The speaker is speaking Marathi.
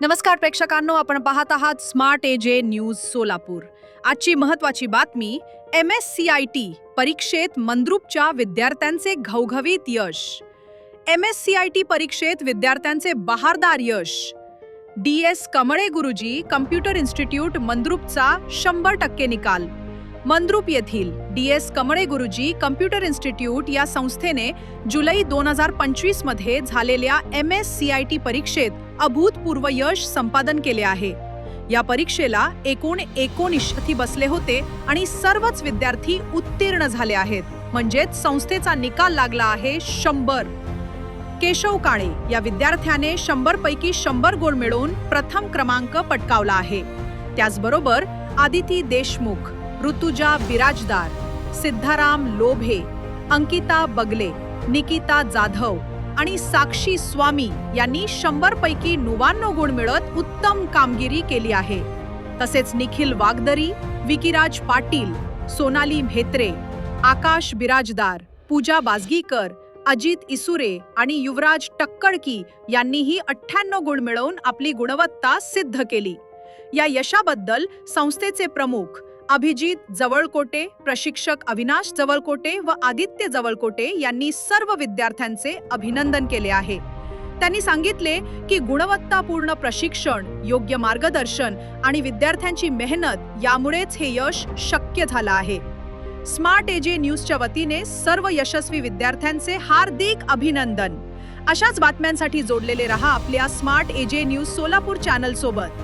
नमस्कार प्रेक्षकांनो आपण पाहत आहात स्मार्ट एजे न्यूज सोलापूर. आजची महत्वाची बातमी M S C I T परीक्षेत मंद्रुपच्या विद्यार्थ्यांचे घवघवीत यश. M S C I T परीक्षेत विद्यार्थ्यांचे बहारदार यश. डी एस कमळे गुरुजी कम्प्युटर इन्स्टिट्यूट मंद्रुपचा शंभर टक्के निकाल. मंद्रुप येथील डी एस कमळे गुरुजी कम्प्युटर इन्स्टिट्यूट या संस्थेने जुलै दोन हजार पंचवीसमध्ये झालेल्या M S C I T परीक्षेत अभूतपूर्व यश संपादन केले आहे. या परीक्षेला एकूण एकोणीसशे बसले होते आणि सर्वच विद्यार्थी उत्तीर्ण झाले आहेत. म्हणजेच संस्थेचा निकाल लागला आहे शंभर. केशव काळे या विद्यार्थ्याने शंभर पैकी शंभर गुण मिळवून प्रथम क्रमांक पटकावला आहे. त्याचबरोबर आदिती देशमुख ऋतुजा बिराजदार सिद्धाराम लोभे अंकिता बगले निकिता जाधव आणि साक्षी स्वामी यांनी शंभर पैकी नव्याण्णव गुण मिळत उत्तम कामगिरी केली आहे. तसेच निखिल वागदरी विकिराज पाटील सोनाली म्हेत्रे आकाश बिराजदार पूजा बाजगीकर अजित इसुरे आणि युवराज टक्कडकी यांनीही अठ्ठ्याण्णव गुण मिळवून आपली गुणवत्ता सिद्ध केली. या यशाबद्दल संस्थेचे प्रमुख अभिजित जवळकोटे प्रशिक्षक अविनाश जवळकोटे व आदित्य जवळकोटे यांनी सर्व विद्यार्थ्यांचे अभिनंदन केले आहे. त्यांनी सांगितले की गुणवत्तापूर्ण प्रशिक्षण योग्य मार्गदर्शन आणि विद्यार्थ्यांची मेहनत यामुळेच हे यश शक्य झालं आहे. स्मार्ट एजे न्यूजच्या वतीने सर्व यशस्वी विद्यार्थ्यांचे हार्दिक अभिनंदन. अशाच बातम्यांसाठी जोडलेले रहा आपल्या smart AJ news Solapur channel सोबत.